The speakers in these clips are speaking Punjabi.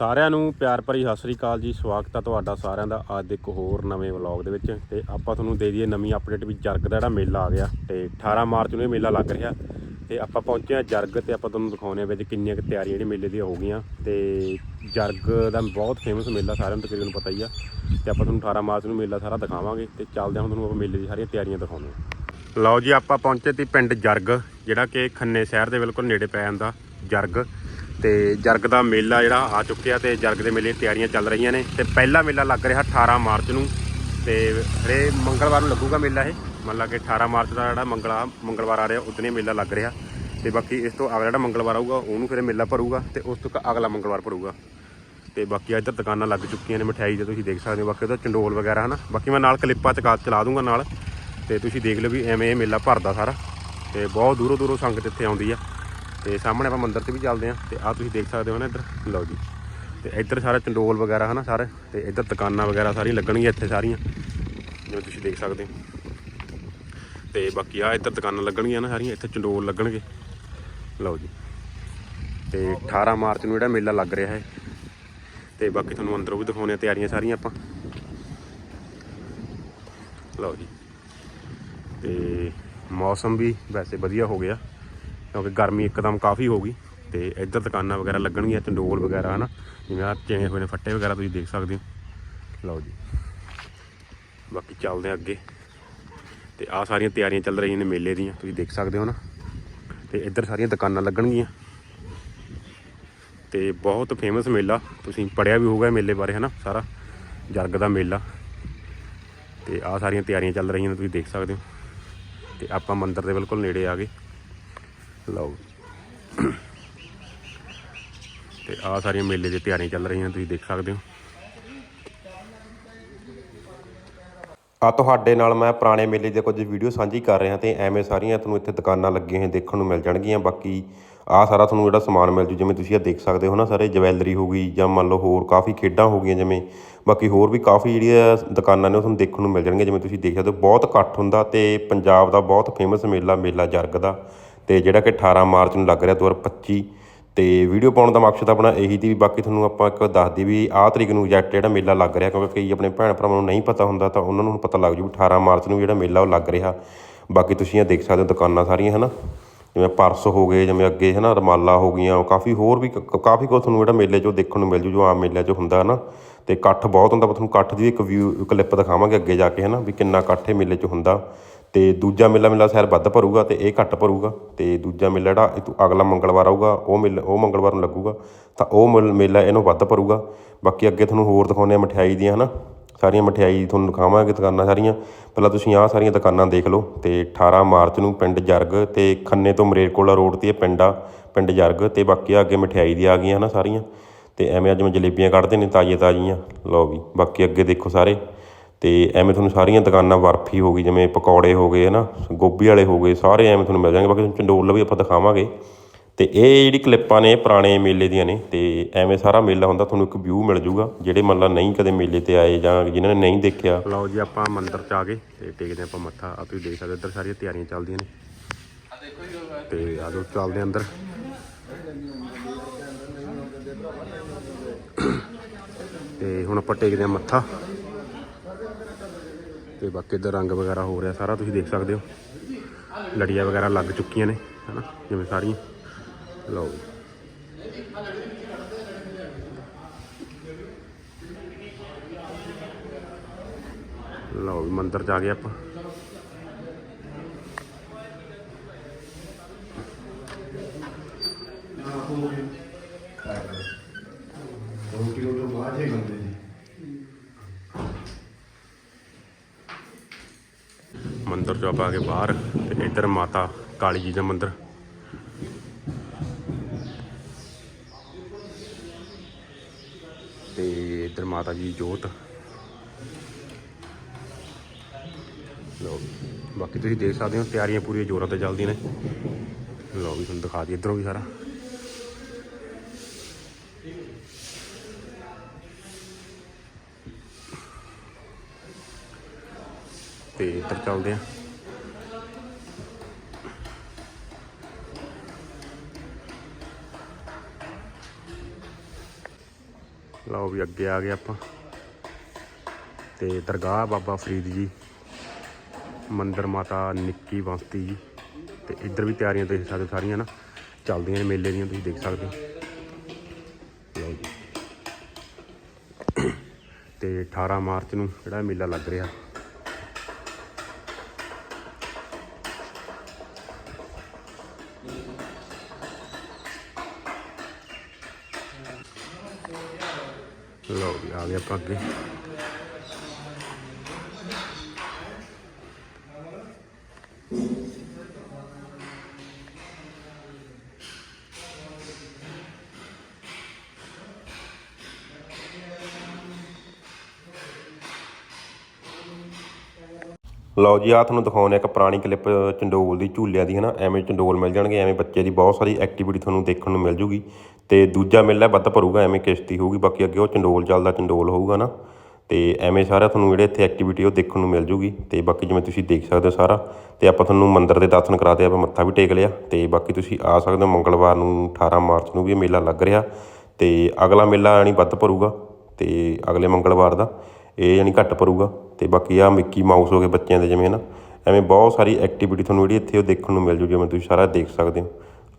ਸਾਰਿਆਂ ਨੂੰ ਪਿਆਰ ਭਰੀ ਸਤਿ ਸ੍ਰੀ ਅਕਾਲ ਜੀ। ਸਵਾਗਤ ਹੈ ਤੁਹਾਡਾ ਸਾਰਿਆਂ ਦਾ ਅੱਜ ਇੱਕ ਹੋਰ ਨਵੇਂ ਵਲੌਗ ਦੇ ਵਿੱਚ ਤੇ ਆਪਾਂ ਤੁਹਾਨੂੰ ਦੇ ਦਈਏ ਨਵੀਂ ਅਪਡੇਟ ਵੀ ਜਰਗ ਦਾ ਜਿਹੜਾ ਮੇਲਾ ਆ ਗਿਆ ਤੇ 18 ਮਾਰਚ ਨੂੰ ਇਹ ਮੇਲਾ ਲੱਗ ਰਿਹਾ ਤੇ ਆਪਾਂ ਪਹੁੰਚੇ ਆ ਜਰਗ ਤੇ ਆਪਾਂ ਤੁਹਾਨੂੰ ਦਿਖਾਉਣੇ ਆ ਵਿੱਚ ਕਿੰਨੀਆਂ ਕੁ ਤਿਆਰੀਆਂ ਜਿਹੜੇ ਮੇਲੇ ਦੀਆਂ ਹੋ ਗਈਆਂ ਤੇ ਜਰਗ ਦਾ ਬਹੁਤ ਫੇਮਸ ਮੇਲਾ ਸਾਰਿਆਂ ਨੂੰ ਤਕਰੀਬਨ ਪਤਾ ਹੀ ਆ ਤੇ ਆਪਾਂ ਤੁਹਾਨੂੰ 18 ਮਾਰਚ ਨੂੰ ਮੇਲਾ ਸਾਰਾ ਦਿਖਾਵਾਂਗੇ ਤੇ ਚੱਲਦੇ ਹਾਂ ਹੁਣ ਤੁਹਾਨੂੰ ਆਪਾਂ ਮੇਲੇ ਦੀ ਸਾਰੀਆਂ ਤਿਆਰੀਆਂ ਦਿਖਾਉਂਦੇ ਹਾਂ। ਲਓ ਜੀ, ਆਪਾਂ ਪਹੁੰਚੇ ਤੀ ਪਿੰਡ ਜਰਗ, ਜਿਹੜਾ ਕਿ ਖੰਨੇ ਸ਼ਹਿਰ ਦੇ ਬਿਲਕੁਲ ਨੇੜੇ ਪੈ ਜਾਂਦਾ ਜਰਗ। ਤੇ ਜਰਗ ਦਾ ਮੇਲਾ ਜਿਹੜਾ ਆ ਚੁੱਕਿਆ ਤੇ ਜਰਗ ਦੇ ਮੇਲੇ ਤਿਆਰੀਆਂ ਚੱਲ ਰਹੀਆਂ ਨੇ ਤੇ ਪਹਿਲਾ ਮੇਲਾ ਲੱਗ ਰਿਹਾ 18 ਮਾਰਚ ਨੂੰ ਤੇ ਹਰੇ ਮੰਗਲਵਾਰ ਨੂੰ ਲੱਗੂਗਾ ਮੇਲਾ ਇਹ। ਮੰਨ ਲਾ ਕਿ 18 ਮਾਰਚ ਦਾ ਜਿਹੜਾ ਮੰਗਲਾ ਮੰਗਲਵਾਰ ਆ ਰਿਹਾ ਉਦਨੇ ਮੇਲਾ ਲੱਗ ਰਿਹਾ। ਤੇ ਬਾਕੀ ਇਸ ਤੋਂ ਅਗਲਾ ਜਿਹੜਾ ਮੰਗਲਵਾਰ ਆਊਗਾ, ਉਹਨੂੰ ਫਿਰ ਮੇਲਾ ਭਰੂਗਾ ਤੇ ਉਸ ਤੋਂ ਅਗਲਾ ਮੰਗਲਵਾਰ ਭਰੂਗਾ। ਤੇ ਬਾਕੀ ਇੱਧਰ ਦੁਕਾਨਾਂ ਲੱਗ ਚੁੱਕੀਆਂ ਨੇ, ਮਠਿਆਈ ਜੇ ਤੁਸੀਂ ਦੇਖ ਸਕਦੇ ਹੋ, ਬਾਕੀ ਉਹਦਾ ਚੰਡੋਲ ਵਗੈਰਾ, ਹਨਾ। ਬਾਕੀ ਮੈਂ ਨਾਲ ਕਲਿੱਪਾਂ ਚਕਾ ਚਲਾ ਦੂੰਗਾ ਨਾਲ। ਤੇ ਤੁਸੀਂ ਦੇਖ ਲਓ ਵੀ ਐਵੇਂ ਇਹ ਮੇਲਾ ਭਰਦਾ ਸਾਰਾ। ਤੇ ਬਹੁਤ ਦੂਰੋਂ ਦੂਰੋਂ ਸੰਗਤ ਇੱਥੇ ਆਉਂਦੀ ਆ। ਤੇ ਸਾਹਮਣੇ ਆਪਾਂ ਮੰਦਿਰ ਤੇ ਵੀ ਚੱਲਦੇ ਆ ਤੇ ਆ ਤੁਸੀਂ ਦੇਖ ਸਕਦੇ ਹੋ ਨਾ ਇੱਧਰ। ਲਓ ਜੀ। ਤੇ ਇੱਧਰ ਸਾਰਾ ਚੰਡੋਲ ਵਗੈਰਾ ਹਨਾ ਸਾਰੇ ਤੇ ਇੱਧਰ ਦੁਕਾਨਾਂ ਵਗੈਰਾ ਸਾਰੀਆਂ ਲੱਗਣਗੀਆਂ ਇੱਥੇ ਸਾਰੀਆਂ, ਜਿਵੇਂ ਤੁਸੀਂ ਦੇਖ ਸਕਦੇ ਹੋ। ਤੇ ਬਾਕੀ ਆ ਇੱਧਰ ਦੁਕਾਨਾਂ ਲੱਗਣਗੀਆਂ ਨਾ ਸਾਰੀਆਂ, ਇੱਥੇ ਚੰਡੋਲ ਲੱਗਣਗੇ। ਲਓ ਜੀ। ਤੇ 18 ਮਾਰਚ ਨੂੰ ਜਿਹੜਾ ਮੇਲਾ ਲੱਗ ਰਿਹਾ ਹੈ। ਤੇ ਬਾਕੀ ਤੁਹਾਨੂੰ ਅੰਦਰੋਂ ਵੀ ਦਿਖਾਉਣੇ ਆ ਤਿਆਰੀਆਂ ਸਾਰੀਆਂ ਆਪਾਂ। ਲਓ ਜੀ। ਤੇ ਮੌਸਮ ਵੀ ਵੈਸੇ ਵਧੀਆ ਹੋ ਗਿਆ। ਕਿਉਂਕਿ ਗਰਮੀ ਇੱਕਦਮ ਕਾਫੀ ਹੋ ਗਈ ਤੇ ਇੱਧਰ ਦੁਕਾਨਾਂ ਵਗੈਰਾ ਲੱਗਣਗੀਆਂ ਚੰਡੋਲ ਵਗੈਰਾ, ਹਨਾ? ਜਿਵੇਂ ਆ ਚਿਣੇ ਹੋਏ ਨੇ, ਫੱਟੇ ਵਗੈਰਾ ਤੁਸੀਂ ਦੇਖ ਸਕਦੇ ਹੋ। ਲਓ ਜੀ। ਬਾਕੀ ਚੱਲਦੇ ਆ ਅੱਗੇ। ਤੇ ਆ ਸਾਰੀਆਂ ਤਿਆਰੀਆਂ ਚੱਲ ਰਹੀਆਂ ਨੇ ਮੇਲੇ ਦੀਆਂ, ਤੁਸੀਂ ਦੇਖ ਸਕਦੇ ਹੋ ਨਾ? ਤੇ ਇੱਧਰ ਸਾਰੀਆਂ ਦੁਕਾਨਾਂ ਲੱਗਣਗੀਆਂ। ਤੇ ਬਹੁਤ ਫੇਮਸ ਮੇਲਾ, ਤੁਸੀਂ ਪੜਿਆ ਵੀ ਹੋਊਗਾ ਇਹ ਮੇਲੇ ਬਾਰੇ, ਹਨਾ? ਸਾਰਾ ਜਰਗ ਦਾ ਮੇਲਾ। ਤੇ ਆ ਸਾਰੀਆਂ ਤਿਆਰੀਆਂ ਚੱਲ ਰਹੀਆਂ ਨੇ, ਤੁਸੀਂ ਦੇਖ ਸਕਦੇ ਹੋ। ਤੇ ਆਪਾਂ ਮੰਦਿਰ ਦੇ ਬਿਲਕੁਲ ਨੇੜੇ ਆ ਗਏ। ਲਓ ਤੇ ਆ ਸਾਰੀਆਂ ਮੇਲੇ ਦੀ ਤਿਆਰੀਆਂ ਚੱਲ ਰਹੀਆਂ, ਤੁਸੀਂ ਦੇਖ ਸਕਦੇ ਹੋ। ਆ ਤੁਹਾਡੇ ਨਾਲ ਮੈਂ ਪੁਰਾਣੇ ਮੇਲੇ ਦੇ ਕੁਝ ਵੀਡੀਓ ਸਾਂਝੀ ਕਰ ਰਿਹਾ ਤੇ ਐਵੇਂ ਸਾਰੀਆਂ ਤੁਹਾਨੂੰ ਇੱਥੇ ਦੁਕਾਨਾਂ ਲੱਗੀਆਂ ਹੋਈਆਂ ਦੇਖਣ ਨੂੰ ਮਿਲ ਜਾਣਗੀਆਂ। ਬਾਕੀ ਆ ਸਾਰਾ ਤੁਹਾਨੂੰ ਜਿਹੜਾ ਸਮਾਨ ਮਿਲ ਜੂ, ਜਿਵੇਂ ਤੁਸੀਂ ਇਹ ਦੇਖ ਸਕਦੇ ਹੋ ਨਾ, ਸਾਰੇ ਜਵੈਲਰੀ ਹੋ ਗਈ ਜਾਂ ਮੰਨ ਲਓ ਹੋਰ ਕਾਫੀ ਖੇਡਾਂ ਹੋ ਗਈਆਂ ਜਿਵੇਂ, ਬਾਕੀ ਹੋਰ ਵੀ ਕਾਫੀ ਜਿਹੜੀਆਂ ਦੁਕਾਨਾਂ ਨੇ ਉਹ ਤੁਹਾਨੂੰ ਦੇਖਣ ਨੂੰ ਮਿਲ ਜਾਣਗੀਆਂ। ਜਿਵੇਂ ਤੁਸੀਂ ਦੇਖ ਸਕਦੇ ਹੋ, ਬਹੁਤ ਇਕੱਠ ਹੁੰਦਾ ਤੇ ਪੰਜਾਬ ਦਾ ਬਹੁਤ ਫੇਮਸ ਮੇਲਾ ਮੇਲਾ ਜਰਗ ਦਾ। ਤੇ ਜਿਹੜਾ ਕਿ 18 ਮਾਰਚ ਨੂੰ ਲੱਗ ਰਿਹਾ 2025 ਤੇ ਵੀਡੀਓ ਪਾਉਣ ਦਾ ਮਕਸਦ ਆਪਣਾ ਇਹੀ ਦੀ ਵੀ ਬਾਕੀ ਤੁਹਾਨੂੰ ਆਪਾਂ ਇੱਕ ਦੱਸਦੀ ਵੀ ਆਹ ਤਰੀਕ ਨੂੰ ਐਗਜ਼ੈਕਟ ਜਿਹੜਾ ਮੇਲਾ ਲੱਗ ਰਿਹਾ ਕਿਉਂਕਿ ਕਈ ਆਪਣੇ ਭੈਣ ਭਰਾਵਾਂ ਨੂੰ ਨਹੀਂ ਪਤਾ ਹੁੰਦਾ ਤਾਂ ਉਹਨਾਂ ਨੂੰ ਪਤਾ ਲੱਗ ਜੂ ਵੀ 18 ਮਾਰਚ ਨੂੰ ਜਿਹੜਾ ਮੇਲਾ ਉਹ ਲੱਗ ਰਿਹਾ। ਬਾਕੀ ਤੁਸੀਂ ਇਹ ਦੇਖ ਸਕਦੇ ਹੋ ਦੁਕਾਨਾਂ ਸਾਰੀਆਂ, ਹਨਾ? ਜਿਵੇਂ ਪਰਸ ਹੋ ਗਏ, ਜਿਵੇਂ ਅੱਗੇ, ਹਨਾ, ਰਮਾਲਾ ਹੋ ਗਈਆਂ ਕਾਫੀ ਹੋਰ ਵੀ ਕ- ਕਾਫੀ ਕੁਝ ਤੁਹਾਨੂੰ ਜਿਹੜਾ ਮੇਲੇ 'ਚੋਂ ਦੇਖਣ ਨੂੰ ਮਿਲ ਜੂ, ਜੋ ਆਮ ਮੇਲਿਆਂ 'ਚ ਹੁੰਦਾ, ਹਨਾ? ਤੇ ਇਕੱਠ ਬਹੁਤ ਹੁੰਦਾ, ਆਪਾਂ ਤੁਹਾਨੂੰ ਇਕੱਠ ਦੀ ਇੱਕ ਵਿਊ ਕਲਿੱਪ ਦਿਖਾਵਾਂਗੇ ਅੱਗੇ ਜਾ ਕੇ, ਹਨਾ? ਵੀ ਕਿੰਨਾ ਇਕੱਠ ਇਹ ਮੇਲੇ 'ਚ ਹੁੰਦਾ। ਅਤੇ ਦੂਜਾ ਮੇਲਾ ਮੇਲਾ ਸ਼ਾਇਦ ਵੱਧ ਭਰੂਗਾ ਅਤੇ ਇਹ ਘੱਟ ਭਰੂਗਾ ਅਤੇ ਦੂਜਾ ਮੇਲਾ ਜਿਹੜਾ, ਇਹ ਤੋਂ ਅਗਲਾ ਮੰਗਲਵਾਰ ਆਊਗਾ, ਉਹ ਮੇਲਾ, ਉਹ ਮੰਗਲਵਾਰ ਨੂੰ ਲੱਗੂਗਾ, ਤਾਂ ਉਹ ਮੇਲ- ਮੇਲਾ ਇਹਨੂੰ ਵੱਧ ਭਰੂਗਾ। ਬਾਕੀ ਅੱਗੇ ਤੁਹਾਨੂੰ ਹੋਰ ਦਿਖਾਉਂਦੇ ਹਾਂ ਮਠਿਆਈ ਦੀਆਂ ਹੈ ਨਾ ਸਾਰੀਆਂ ਮਠਿਆਈ ਤੁਹਾਨੂੰ ਦਿਖਾਵਾਂਗੇ, ਦੁਕਾਨਾਂ ਸਾਰੀਆਂ। ਪਹਿਲਾਂ ਤੁਸੀਂ ਆਹ ਸਾਰੀਆਂ ਦੁਕਾਨਾਂ ਦੇਖ ਲਓ ਅਤੇ ਅਠਾਰਾਂ ਮਾਰਚ ਨੂੰ ਪਿੰਡ ਜਰਗ ਅਤੇ ਖੰਨੇ ਤੋਂ ਮਰੇਰਕੋਲਾ ਰੋਡ ਤੇ ਇਹ ਪਿੰਡ ਆ, ਪਿੰਡ ਜਰਗ ਅਤੇ ਬਾਕੀ ਆ ਅੱਗੇ ਮਠਿਆਈ ਦੀ ਆ ਗਈਆਂ ਹੈ ਨਾ ਸਾਰੀਆਂ। ਅਤੇ ਐਵੇਂ ਅੱਜ ਮੈਂ ਜਲੇਬੀਆਂ ਕੱਢਦੇ ਨੇ ਤਾਜ਼ੀਆਂ ਤਾਜ਼ੀਆਂ ਲਓ ਵੀ, ਬਾਕੀ ਅੱਗੇ ਦੇਖੋ ਸਾਰੇ। ਅਤੇ ਐਵੇਂ ਤੁਹਾਨੂੰ ਸਾਰੀਆਂ ਦੁਕਾਨਾਂ ਬਰਫੀ ਹੋ ਗਈ, ਜਿਵੇਂ ਪਕੌੜੇ ਹੋ ਗਏ ਹੈ ਨਾ ਗੋਭੀ ਵਾਲੇ ਹੋ ਗਏ, ਸਾਰੇ ਐਵੇਂ ਤੁਹਾਨੂੰ ਮਿਲ ਜਾਣਗੇ। ਬਾਕੀ ਤੁਹਾਨੂੰ ਚੰਡੋਲ ਵੀ ਆਪਾਂ ਦਿਖਾਵਾਂਗੇ। ਅਤੇ ਇਹ ਜਿਹੜੀ ਕਲਿੱਪਾਂ ਨੇ ਪੁਰਾਣੇ ਮੇਲੇ ਦੀਆਂ ਨੇ ਅਤੇ ਐਵੇਂ ਸਾਰਾ ਮੇਲਾ ਹੁੰਦਾ, ਤੁਹਾਨੂੰ ਇੱਕ ਵਿਊ ਮਿਲ ਜੂਗਾ, ਜਿਹੜੇ ਮੰਨ ਲਾ ਨਹੀਂ ਕਦੇ ਮੇਲੇ ਤੇ ਆਏ ਜਾਂ ਜਿਨ੍ਹਾਂ ਨੇ ਨਹੀਂ ਦੇਖਿਆ। ਲਓ ਜੀ, ਆਪਾਂ ਮੰਦਿਰ ਚ ਆ ਗਏ ਤੇ ਟੇਕਦੇ ਆਪਾਂ ਮੱਥਾ। ਆ ਤੁਸੀਂ ਦੇਖ ਸਕਦੇ ਹੋ, ਇੱਧਰ ਸਾਰੀਆਂ ਤਿਆਰੀਆਂ ਚੱਲਦੀਆਂ ਨੇ। ਤੇ ਆ ਜਾਓ ਚੱਲਦੇ ਹਾਂ ਅੰਦਰ। ਤੇ ਹੁਣ ਆਪਾਂ ਟੇਕਦੇ ਹਾਂ ਮੱਥਾ। ਤੇ ਬਾਕੀ ਇੱਧਰ ਰੰਗ ਵਗੈਰਾ ਹੋ ਰਿਹਾ ਸਾਰਾ, ਤੁਸੀਂ ਦੇਖ ਸਕਦੇ ਹੋ। ਲੜੀਆਂ ਵਗੈਰਾ ਲੱਗ ਚੁੱਕੀਆਂ ਨੇ, ਹਨਾ? ਜਿਵੇਂ ਸਾਰੀਆਂ। ਲਓ ਜੀ। ਲਓ ਵੀ ਮੰਦਿਰ ਚ ਗਏ ਆਪਾਂ। ਰੋਟੀ ਉਹ ਤੋਂ ਬਾਅਦ ਹੀ ਖਾਂਦੇ ਜੀ ਮੰਦਿਰ ਆਪਾਂ ਆ ਕੇ ਬਾਹਰ ਤੇ ਇੱਧਰ ਮਾਤਾ ਕਾਲੀ ਜੀ ਦਾ ਮੰਦਿਰ। ਤੇ ਇੱਧਰ ਮਾਤਾ ਜੀ ਦੀ ਜੋਤ। ਲਓ, ਬਾਕੀ ਤੁਸੀਂ ਦੇਖ ਸਕਦੇ ਹੋ, ਤਿਆਰੀਆਂ ਪੂਰੀਆਂ ਜ਼ੋਰਾਂ ਤੇ ਚੱਲਦੀਆਂ ਨੇ। ਲਓ ਵੀ ਤੁਹਾਨੂੰ ਦਿਖਾ ਦਈਏ ਇੱਧਰੋਂ ਵੀ ਸਾਰਾ। ਤੇ ਇੱਧਰ ਚੱਲਦੇ ਆ। ਲਓ ਵੀ ਅੱਗੇ ਆ ਗਏ ਆਪਾਂ। ਤੇ ਦਰਗਾਹ ਬਾਬਾ ਫਰੀਦ ਜੀ। ਮੰਦਰ ਮਾਤਾ ਨਿੱਕੀ ਬੰਸਤੀ ਜੀ। ਤੇ ਇੱਧਰ ਵੀ ਤਿਆਰੀਆਂ ਦੇਖ ਸਕਦੇ ਸਾਰੀਆਂ ਨਾ, ਚੱਲਦੀਆਂ ਨੇ ਮੇਲੇ ਦੀਆਂ, ਤੁਸੀਂ ਦੇਖ ਸਕਦੇ ਹੋ। ਲਓ ਜੀ। ਤੇ 18 ਮਾਰਚ ਨੂੰ ਜਿਹੜਾ ਮੇਲਾ ਲੱਗ ਰਿਹਾ। ਲਓ ਜੀ, ਆ ਗਏ ਆਪਾਂ ਅੱਗੇ। ਲਓ ਜੀ ਆ ਤੁਹਾਨੂੰ ਦਿਖਾਉਂਦੇ ਇੱਕ ਪੁਰਾਣੀ ਕਲਿੱਪ ਚੰਡੋਲ ਦੀ, ਝੂਲਿਆਂ ਦੀ ਹੈ ਨਾ ਐਵੇਂ ਚੰਡੋਲ ਮਿਲ ਜਾਣਗੇ, ਐਵੇਂ ਬੱਚੇ ਦੀ ਬਹੁਤ ਸਾਰੀ ਐਕਟੀਵਿਟੀ ਤੁਹਾਨੂੰ ਦੇਖਣ ਨੂੰ ਮਿਲ ਜੂਗੀ। ਅਤੇ ਦੂਜਾ ਮੇਲਾ ਵੱਧ ਭਰੂਗਾ, ਐਵੇਂ ਕਿਸ਼ਤੀ ਹੋਊਗੀ, ਬਾਕੀ ਅੱਗੇ ਉਹ ਚੰਡੋਲ ਚੱਲਦਾ, ਚੰਡੋਲ ਹੋਊਗਾ ਨਾ। ਅਤੇ ਐਵੇਂ ਸਾਰਾ ਤੁਹਾਨੂੰ ਜਿਹੜੇ ਇੱਥੇ ਐਕਟੀਵਿਟੀ ਉਹ ਦੇਖਣ ਨੂੰ ਮਿਲ ਜੂਗੀ। ਅਤੇ ਬਾਕੀ ਜਿਵੇਂ ਤੁਸੀਂ ਦੇਖ ਸਕਦੇ ਹੋ ਸਾਰਾ ਅਤੇ ਆਪਾਂ ਤੁਹਾਨੂੰ ਮੰਦਿਰ ਦੇ ਦਰਸ਼ਨ ਕਰਾਤੇ ਆਪਾਂ ਮੱਥਾ ਵੀ ਟੇਕ ਲਿਆ। ਅਤੇ ਬਾਕੀ ਤੁਸੀਂ ਆ ਸਕਦੇ ਹੋ ਮੰਗਲਵਾਰ ਨੂੰ 18 ਮਾਰਚ ਨੂੰ ਵੀ ਇਹ ਮੇਲਾ ਲੱਗ ਰਿਹਾ। ਅਤੇ ਅਗਲਾ ਮੇਲਾ ਯਾਨੀ ਵੱਧ ਭਰੂਗਾ ਅਤੇ ਅਗਲੇ ਮੰਗਲਵਾਰ ਦਾ ਇਹ ਯਾਨੀ ਘੱਟ ਭਰੂਗਾ। ਅਤੇ ਬਾਕੀ ਆ ਮਿੱਕੀ ਮਾਊਸ ਹੋ ਗਏ ਬੱਚਿਆਂ ਦੇ ਜਿਵੇਂ ਨਾ ਐਵੇਂ ਬਹੁਤ ਸਾਰੀ ਐਕਟੀਵਿਟੀ ਤੁਹਾਨੂੰ ਜਿਹੜੀ ਇੱਥੇ ਉਹ ਦੇਖਣ ਨੂੰ ਮਿਲ ਜੂ ਜਿਵੇਂ ਤੁਸੀਂ ਸਾਰਾ ਦੇਖ ਸਕਦੇ ਹੋ।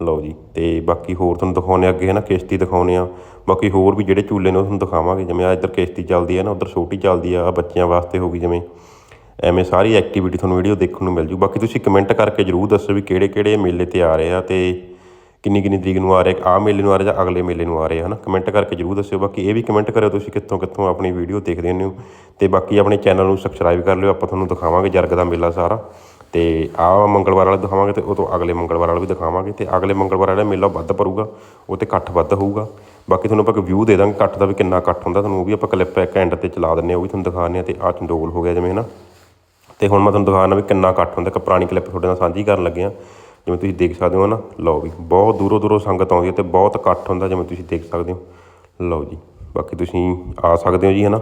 ਲਓ ਜੀ ਅਤੇ ਬਾਕੀ ਹੋਰ ਤੁਹਾਨੂੰ ਦਿਖਾਉਂਦੇ ਹਾਂ ਅੱਗੇ ਹੈ ਨਾ ਕਿਸ਼ਤੀ ਦਿਖਾਉਂਦੇ ਹਾਂ। ਬਾਕੀ ਹੋਰ ਵੀ ਜਿਹੜੇ ਝੂਲੇ ਨੇ ਉਹ ਤੁਹਾਨੂੰ ਦਿਖਾਵਾਂਗੇ, ਜਿਵੇਂ ਆ ਇੱਧਰ ਕਿਸ਼ਤੀ ਚੱਲਦੀ ਹੈ ਨਾ, ਉੱਧਰ ਛੋਟੀ ਚੱਲਦੀ ਆ, ਆਹ ਬੱਚਿਆਂ ਵਾਸਤੇ ਹੋ ਗਈ ਜਿਵੇਂ। ਐਵੇਂ ਸਾਰੀ ਐਕਟੀਵਿਟੀ ਤੁਹਾਨੂੰ ਵੀਡੀਓ ਦੇਖਣ ਨੂੰ ਮਿਲ ਜੂ। ਬਾਕੀ ਤੁਸੀਂ ਕਮੈਂਟ ਕਰਕੇ ਜਰੂਰ ਦੱਸੋ ਵੀ ਕਿਹੜੇ ਕਿਹੜੇ ਮੇਲੇ ਤੇ ਆ ਰਹੇ ਆ ਤੇ ਕਿੰਨੀ ਕਿੰਨੀ ਤਰੀਕ ਨੂੰ ਆ ਰਿਹਾ ਆ ਮੇਲੇ ਨੂੰ ਆ ਰਿਹਾ ਜਾਂ ਅਗਲੇ ਮੇਲੇ ਨੂੰ ਆ ਰਹੇ, ਹਨ? ਕਮੈਂਟ ਕਰਕੇ ਜਰੂਰ ਦੱਸਿਓ। ਬਾਕੀ ਇਹ ਵੀ ਕਮੈਂਟ ਕਰਿਓ ਤੁਸੀਂ ਕਿੱਥੋਂ ਕਿੱਥੋਂ ਆਪਣੀ ਵੀਡੀਓ ਦੇਖਦੇ ਹੁੰਦੇ ਹੋ। ਤੇ ਬਾਕੀ ਆਪਣੇ ਚੈਨਲ ਨੂੰ ਸਬਸਕ੍ਰਾਈਬ ਕਰ ਲਿਓ, ਆਪਾਂ ਤੁਹਾਨੂੰ ਦਿਖਾਵਾਂਗੇ ਜਰਗ ਦਾ ਮੇਲਾ ਸਾਰਾ। ਤੇ ਆਹ ਮੰਗਲਵਾਰ ਵਾਲਾ ਦਿਖਾਵਾਂਗੇ ਤੇ ਉਹ ਤੋਂ ਅਗਲੇ ਮੰਗਲਵਾਰ ਵਾਲਾ ਵੀ ਦਿਖਾਵਾਂਗੇ। ਤੇ ਅਗਲੇ ਮੰਗਲਵਾਰ ਵਾਲਾ ਮੇਲਾ ਵੱਧ ਭਰੂਗਾ ਉਹ ਤੇ ਇਕੱਠ ਵੱਧ ਹੋਊਗਾ। ਬਾਕੀ ਤੁਹਾਨੂੰ ਆਪਾਂ ਇੱਕ ਵਿਊ ਦੇ ਦਾਂਗੇ ਇਕੱਠ ਦਾ ਵੀ ਕਿੰਨਾ ਇਕੱਠ ਹੁੰਦਾ, ਤੁਹਾਨੂੰ ਉਹ ਵੀ ਆਪਾਂ ਕਲਿੱਪ ਇੱਕ ਐਂਡ ਤੇ ਚਲਾ ਦਿੰਨੇ ਆ, ਉਹ ਵੀ ਤੁਹਾਨੂੰ ਦਿਖਾਉਂਦੇ ਆ। ਤੇ ਆਹ ਚੰਡੋਲ ਹੋ ਗਿਆ ਜਿਵੇਂ ਨਾ ਤੇ ਹੁਣ ਮੈਂ ਤੁਹਾਨੂੰ ਦਿਖਾਉਣਾ ਵੀ ਕਿੰਨਾ ਇਕੱਠ ਹੁੰਦਾ, ਇੱਕ ਪੁਰਾਣੀ ਕਲਿੱਪ ਤੁਹਾਡੇ ਨਾਲ ਸਾਂਝੀ ਕਰਨ ਲੱਗਿਆ ਜਿਵੇਂ ਤੁਸੀਂ ਦੇਖ ਸਕਦੇ ਹੋ ਨਾ, ਲਓ ਵੀ ਬਹੁਤ ਦੂਰੋਂ ਦੂਰੋਂ ਸੰਗਤ ਆਉਂਦੀ ਹੈ ਤੇ ਬਹੁਤ ਇਕੱਠ ਹੁੰਦਾ ਜਿਵੇਂ ਤੁਸੀਂ ਦੇਖ ਸਕਦੇ ਹੋ। ਲਓ ਜੀ, ਬਾਕੀ ਤੁਸੀਂ ਆ ਸਕਦੇ ਹੋ ਜੀ ਹਨਾ।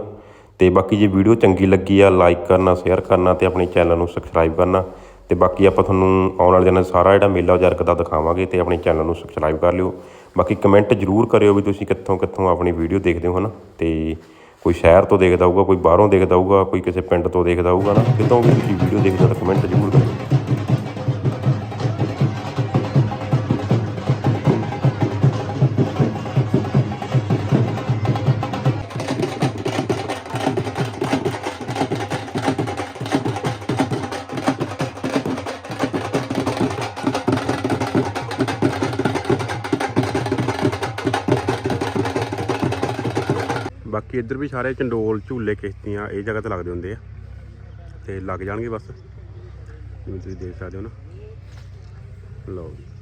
ਤੇ ਬਾਕੀ ਜੇ ਵੀਡੀਓ ਚੰਗੀ ਲੱਗੀ ਆ ਲਾਈਕ ਕਰਨਾ ਸ਼ੇਅਰ ਕਰਨਾ ਤੇ ਆਪਣੇ ਚੈਨਲ ਨੂੰ ਸਬਸਕ੍ਰਾਈਬ ਕਰਨਾ। ਤੇ ਬਾਕੀ ਆਪਾਂ ਤੁਹਾਨੂੰ ਆਉਣ ਵਾਲੇ ਦਿਨਾਂ 'ਚ ਸਾਰਾ ਜਿਹੜਾ ਮੇਲਾ ਜਰਗ ਦਾ ਦਿਖਾਵਾਂਗੇ ਤੇ ਆਪਣੇ ਚੈਨਲ ਨੂੰ ਸਬਸਕ੍ਰਾਈਬ ਕਰ ਲਿਓ। ਬਾਕੀ ਕਮੈਂਟ ਜਰੂਰ ਕਰਿਓ ਵੀ ਤੁਸੀਂ ਕਿੱਥੋਂ ਕਿੱਥੋਂ ਆਪਣੀ ਵੀਡੀਓ ਦੇਖਦੇ ਹੋ ਹਨਾ। ਤੇ ਕੋਈ ਸ਼ਹਿਰ ਤੋਂ ਦੇਖਦਾ ਹੋਊਗਾ, ਕੋਈ ਬਾਹਰੋਂ ਦੇਖਦਾ ਹੋਊਗਾ, ਕੋਈ ਕਿਸੇ ਪਿੰਡ ਤੋਂ ਦੇਖਦਾ ਹੋਊਗਾ ਨਾ ਕਿਤੋਂ ਵੀ ਤੁਸੀਂ ਵੀਡੀਓ ਦੇਖਦੇ ਹੋ ਤਾਂ ਕਮੈਂਟ ਜ਼ਰੂਰ ਕਰਿਓ। ਬਾਕੀ ਇੱਧਰ ਵੀ ਸਾਰੇ ਚੰਡੋਲ ਝੂਲੇ ਕਿਸ਼ਤੀਆਂ ਇਹ ਜਗ੍ਹਾ ਤੇ ਲੱਗਦੇ ਹੁੰਦੇ ਆ। ਤੇ ਲੱਗ ਜਾਣਗੇ ਬਸ। ਜਿਵੇਂ ਤੁਸੀਂ ਦੇਖ ਸਕਦੇ ਹੋ ਨਾ। ਲਓ ਜੀ।